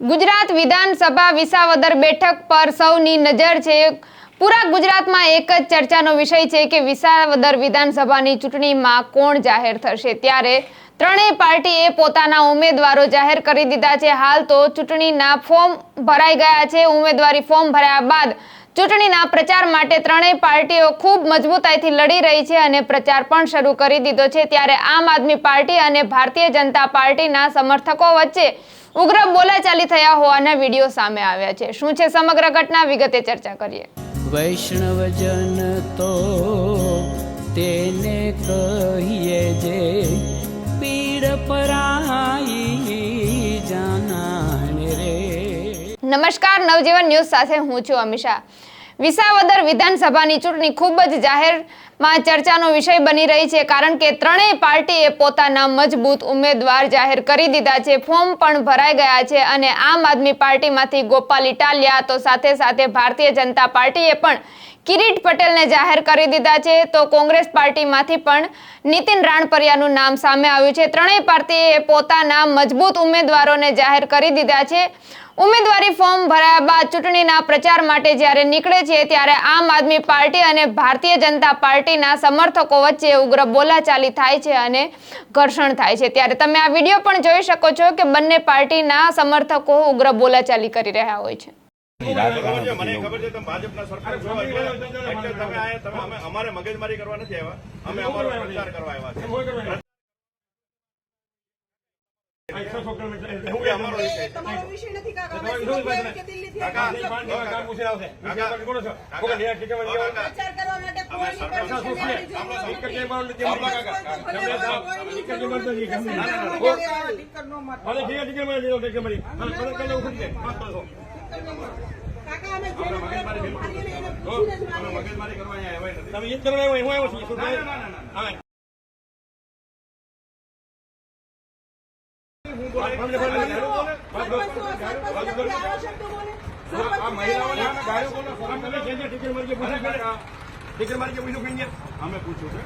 ગુજરાત વિધાનસભા વિસાવદર બેઠક પર સૌની નજર છે. પૂરા ગુજરાતમાં એક જ ચર્ચાનો વિષય છે કે વિસાવદર વિધાનસભાની ચૂંટણીમાં કોણ જાહેર થશે? ત્યારે ત્રણેય પાર્ટીએ પોતાના ઉમેદવારો જાહેર કરી દીધા છે. હાલ તો ચૂંટણીના ફોર્મ ભરાઈ ગયા છે. ઉમેદવારી ફોર્મ ભરાયા બાદ ચૂંટણીના પ્રચાર માટે ત્રણેય પાર્ટીઓ ખૂબ મજબૂતાઈથી લડી રહી છે અને પ્રચાર પણ શરૂ કરી દીધો છે. ત્યારે આમ આદમી પાર્ટી અને ભારતીય જનતા પાર્ટીના સમર્થકો વચ્ચે ઉગ્ર બોલાચાલી થયા હોવાના વીડિયો સામે આવ્યા છે. શું છે સમગ્ર ઘટના? વિગતે ચર્ચા કરીએ. વૈષ્ણવજન તો તેને કહીએ જે પીડ પરાઈ જાના નમસ્કાર નવજીવન ન્યૂઝ સાથે હું છું અમિશા વિસાવદર વિધાનસભાની ચૂંટણી ખૂબ જ જાહેરમાં ચર્ચાનો વિષય બની રહી છે, કારણ કે ત્રણેય પાર્ટીએ પોતાના મજબૂત ઉમેદવાર જાહેર કરી દીધા છે, ફોર્મ પણ ભરાઈ ગયા છે અને આમ આદમી પાર્ટીમાંથી ગોપાલ ઇટાલિયા તો સાથે સાથે ભારતીય જનતા પાર્ટીએ પણ કિરીટ પટેલને જાહેર કરી દીધા છે, તો કોંગ્રેસ પાર્ટીમાંથી પણ નીતિન રાણપરિયાનું નામ સામે આવ્યું છે. ત્રણેય પાર્ટીએ પોતાના મજબૂત ઉમેદવારોને જાહેર કરી દીધા છે. ઉમેદવારી ફોર્મ ભરાયા બાદ ચૂંટણીના પ્રચાર માટે જ્યારે નીકળે છે ત્યારે આમ આદમી પાર્ટી અને ભારતીય જનતા પાર્ટીના સમર્થકો વચ્ચે ઉગ્ર બોલાચાલી થાય છે અને ઘર્ષણ થાય છે. ત્યારે તમે આ વીડિયો પણ જોઈ શકો છો કે બંને પાર્ટીના સમર્થકો ઉગ્ર બોલાચાલી કરી રહ્યા હોય છે. આવ્યા છીએ. પ્રચાર કરવા માટે કોઈની permission લેવાની જરૂર નથી. ભલે હોય, કોઈની જરૂર નથી. પ્રચાર કરવા માટે આ દીકર નો મત. કાકા અમે જેને પ્રયત્નો મારીને એને પૂછીને જ અમે મારીએ. મગજમારી કરવા અહીંયા આવ્યા નથી શબ્દો બોલે. સરપંચ અમે પૂછ્યું છે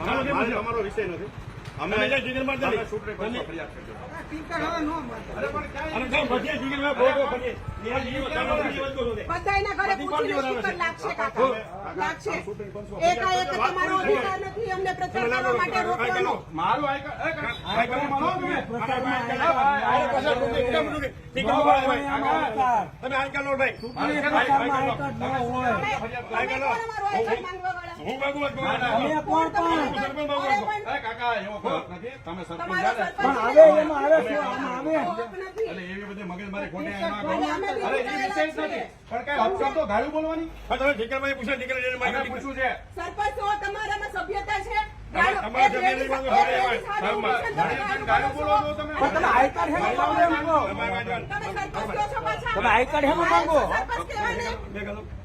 મારે- મારે અમારો વિષય નથી. અમે અમે સૂત્રે કોઈ ફરિયાદ કરજો દીકર હવે નો મત. ઘરે પૂછીને સ્પીકર લાગશે કાકા લાગશે એકાએક તમારો અધિકાર નથી અમને પ્રચાર કરવા માટે રોકવાનો તમે વાળા? કોણ તમારો? તમે સરપંચ સરપંચ નથી. એટલે એવી બધી મગજમારી ખોટી અને અહીંયા અમે ના બી કરો. અરે એ વિષય નથી. પણ કઈ બોલવાની? સરપંચ તો તમારામાં સભ્યતા ગાળો- તમારે એક જમીન લેડીઝ- લેવાનું એક હોય, લેડીઝ હોય. હાથ ઊંચી છે, તમે ગાળું ગાળો બોલો બોલો છો છો. તમે. તમે સરપંચ છો છો પાછા. તમે આઈ કાર્ડ હેમાં માંગો? સરપંચ.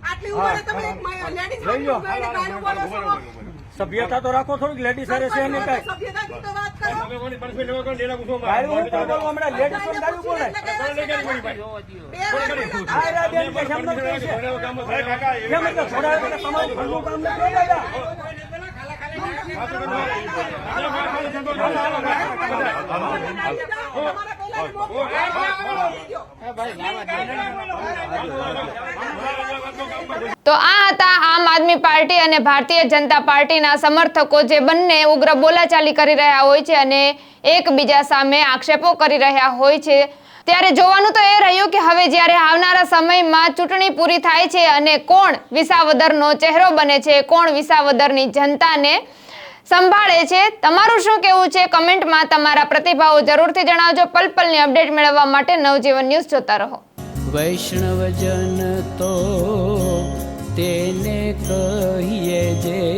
આટલી ઉંમરે તમે લેડીઝ બોલો છો. સભ્યતા તો રાખો થોડીક લેડીઝ હારે છે ને કઈ. તો આ અરે હતા આદમી પાર્ટી અને ભારતીય જનતા પાર્ટીના સમર્થકો જે બંને ઉગ્ર બોલાચાલી કરી રહ્યા હોય છે અને એકબીજા સામે આક્ષેપો કરી રહ્યા હોય છે, ત્યારે જોવાનું તો એ રહ્યું કે હવે જ્યારે આવનારા સમયમાં ચૂંટણી પૂરી થાય છે અને કોણ વિસાવદરનો ચહેરો બને છે, કોણ વિસાવદરની જનતાને સંભાળે છે, તમારું શું કહેવું છે? કમેન્ટમાં તમારા પ્રતિભાવો જરૂરથી જણાવજો. પલ પલની અપડેટ મેળવવા માટે નવજીવન ન્યૂઝ જોતા રહો. વૈષ્ણવજન તો કહીએ જે